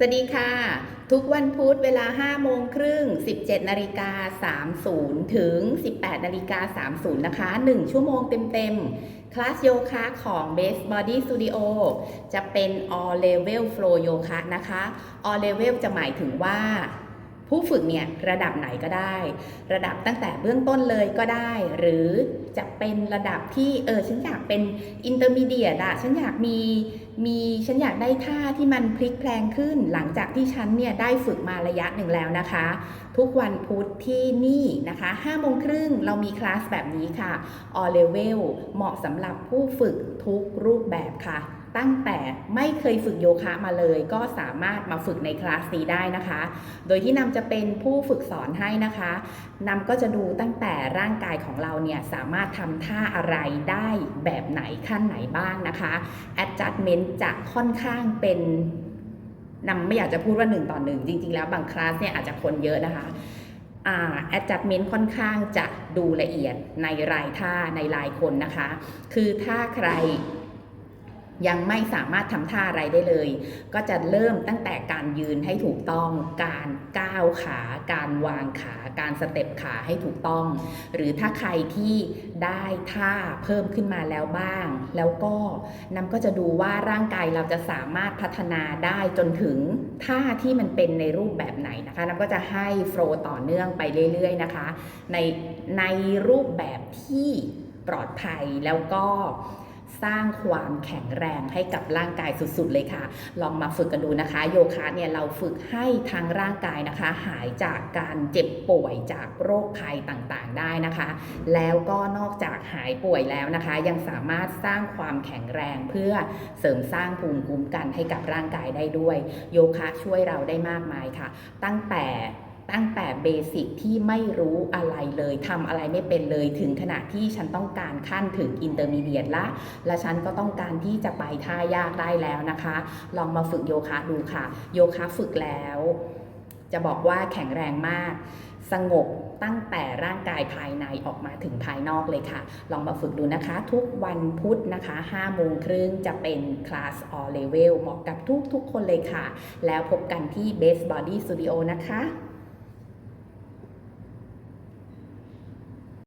สวัสดีค่ะ ทุกวันพุธเวลา 5 โมงครึ่ง 17 นาฬิกา 30 ถึง 18 นาฬิกา 30 นะคะ 1 ชั่วโมงเต็มๆ คลาสโยคะของ Base Body Studio จะเป็น all level flow โยคะนะคะ all level จะหมายถึงว่า ผู้ฝึกเนี่ยระดับไหนก็ได้ ระดับตั้งแต่เบื้องต้นเลยก็ได้ หรือจะเป็นระดับที่เออฉันอยากเป็นอินเตอร์มีเดียอะฉันอยากมีมีฉันอยากได้ท่าที่มันพลิกแพลงขึ้น หลังจากที่ฉันเนี่ยได้ฝึกมาระยะหนึ่งแล้วนะคะ ทุกวันพุธที่นี่นะคะ5โมงครึ่งเรามีคลาสแบบนี้ค่ะ all level เหมาะสำหรับผู้ฝึกทุกรูปแบบค่ะ ตั้งแต่ไม่เคยฝึกโยคะมาเลย ก็สามารถมาฝึกในคลาสนี้ได้นะคะ โดยที่นำจะเป็นผู้ฝึกสอนให้นะคะนำก็จะดูตั้งแต่ร่างกายของเราเนี่ยสามารถทำท่าอะไรได้แบบไหนขั้นไหนบ้างนะคะ adjustment จะค่อนข้างเป็นนำไม่อยากจะพูดว่า1ต่อ1จริง ๆ แล้วบางคลาสเนี่ยอาจจะคนเยอะนะคะอ่า adjustment ค่อนข้างจะดูละเอียดในรายท่าในรายคนนะคะ คือถ้าใคร ยังไม่สามารถทำท่าอะไรได้เลย ก็จะเริ่มตั้งแต่การยืนให้ถูกต้อง การก้าวขา การวางขา การสเต็ปขาให้ถูกต้อง หรือถ้าใครที่ได้ท่าเพิ่มขึ้นมาแล้วบ้าง แล้วก็นำก็จะดูว่าร่างกายเราจะสามารถพัฒนาได้จนถึงท่าที่มันเป็นในรูปแบบไหนนะคะนำก็จะให้โฟล์ต่อเนื่องไปเรื่อยๆนะคะ ในในรูปแบบที่ปลอดภัยแล้วก็ สร้างความแข็งแรงให้กับร่างกายสุดๆเลยค่ะ ลองมาฝึกกันดูนะคะ โยคะเนี่ยเราฝึกให้ทางร่างกายนะคะ หายจากการเจ็บป่วยจากโรคภัยต่างๆได้นะคะ แล้วก็นอกจากหายป่วยแล้วนะคะ ยังสามารถสร้างความแข็งแรงเพื่อเสริมสร้างภูมิคุ้มกันให้กับร่างกายได้ด้วย โยคะช่วยเราได้มากมายค่ะ ตั้งแต่ ตั้งแต่เบสิกที่ไม่รู้อะไรเลยทำอะไรไม่เป็นเลยถึงขนาดที่ฉันต้องการขั้นถึงอินเตอร์มีเดียตละ และฉันก็ต้องการที่จะไปท่ายากได้แล้วนะคะ ลองมาฝึกโยคะดูค่ะ โยคะฝึกแล้ว จะบอกว่าแข็งแรงมาก สงบตั้งแต่ร่างกายภายในออกมาถึงภายนอกเลยค่ะ ลองมาฝึกดูนะคะ ทุกวันพุธนะคะ5โมงครึ่งจะเป็นคลาส all level เหมาะกับทุกๆคนเลยค่ะ แล้วพบกันที่ Best Body Studio นะคะ